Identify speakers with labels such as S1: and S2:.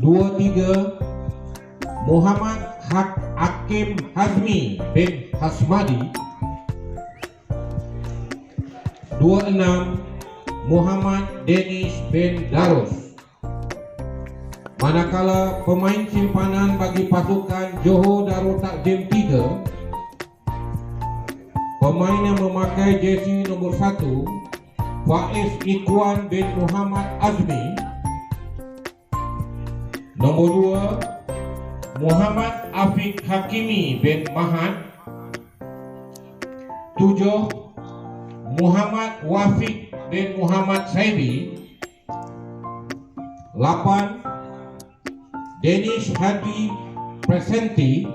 S1: dua tiga. Muhammad Hak Hakim Hazmi bin Hasmadi. Dua enam. Muhammad Denish bin Darus. Manakala pemain simpanan bagi pasukan Johor Darul Takzim 3 Pemain yang memakai jersey nombor 1 Faiz Ikwan bin Muhammad Azmi Nombor 2 Muhammad Afiq Hakimi bin Mahat 7 Muhammad Wafiq bin Muhammad Saibi 8 Danish Hadi Presenti